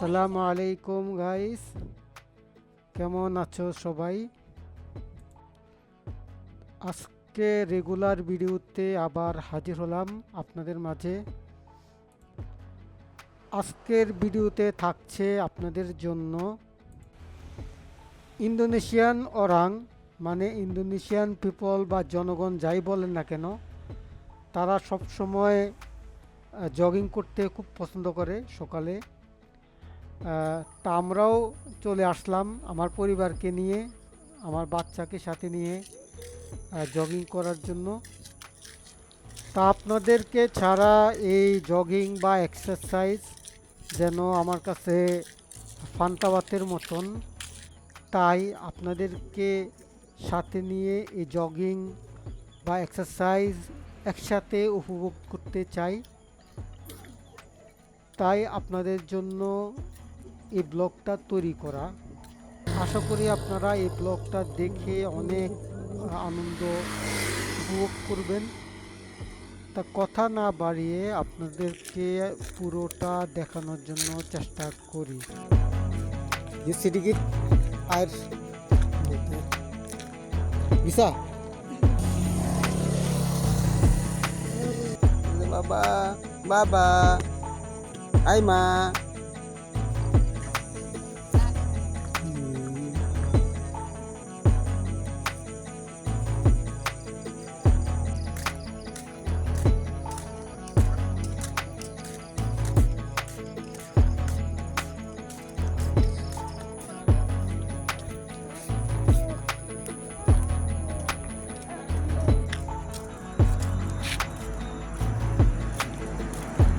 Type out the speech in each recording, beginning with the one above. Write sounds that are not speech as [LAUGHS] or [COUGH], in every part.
আসসালামু আলাইকুম গাইস কেমন আছো সবাই? আজকে রেগুলার ভিডিওতে আবার হাজির হলাম আপনাদের মাঝে। আজকের ভিডিওতে থাকছে আপনাদের জন্য ইন্দোনেশিয়ান ওরাং মানে ইন্দোনেশিয়ান পিপল বা জনগণ যাই বলেন না কেন, তারা সব সময় জগিং করতে খুব পছন্দ করে সকালে। তা আমরাও চলে আসলাম আমার পরিবারকে নিয়ে, আমার বাচ্চাকে সাথে নিয়ে জগিং করার জন্য। তা আপনাদেরকে ছাড়া এই জগিং বা এক্সারসাইজ যেন আমার কাছে ফান্তাবাতের মতন, তাই আপনাদেরকে সাথে নিয়ে এই জগিং বা এক্সারসাইজ একসাথে উপভোগ করতে চাই। তাই আপনাদের জন্য এই ব্লগটা তৈরি করা। আশা করি আপনারা এই ব্লগটা দেখে অনেক আনন্দ উপভোগ করবেন। তা কথা না বাড়িয়ে আপনাদেরকে পুরোটা দেখানোর জন্য চেষ্টা করি। Di sedikit air bisa Ini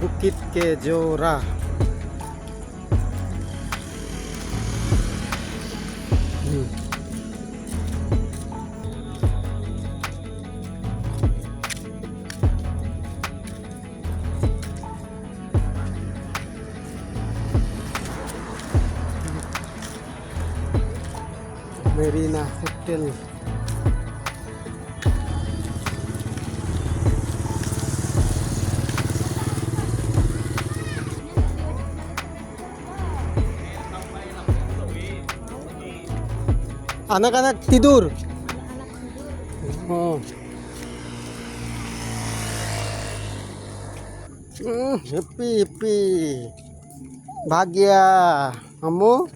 Bukit Kejora Hmm. Marina Hotel Anak-anak tidur. Oh. Hmm, happy, happy. Bahagia. Kamu?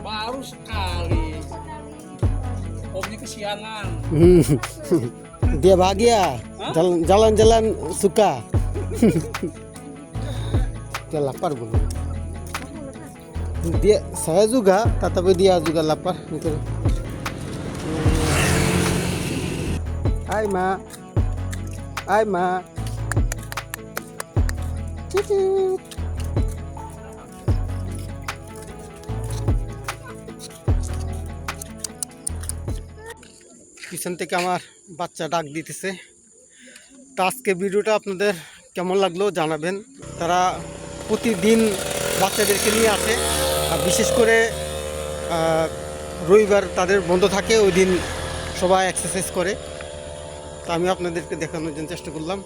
Baru sekali. Omnya kesiangan. Hmm. [LAUGHS] Dia bahagia. Jalan-jalan suka. Dia lapar belum? Dia saya juga, tetapi dia juga lapar. Gitu. Hai ma. Hai ma. Cicit. পিছন থেকে আমার বাচ্চা ডাক দিতেছে তা আজকে ভিডিওটা আপনাদের কেমন লাগল জানাবেন। তারা প্রতিদিন বাচ্চাদেরকে নিয়ে আসে, আর বিশেষ করে রবিবার তাদের বন্ধ থাকে, ওই দিন সবাই এক্সারসাইজ করে। তা আমি আপনাদেরকে দেখানোর জন্য চেষ্টা করলাম।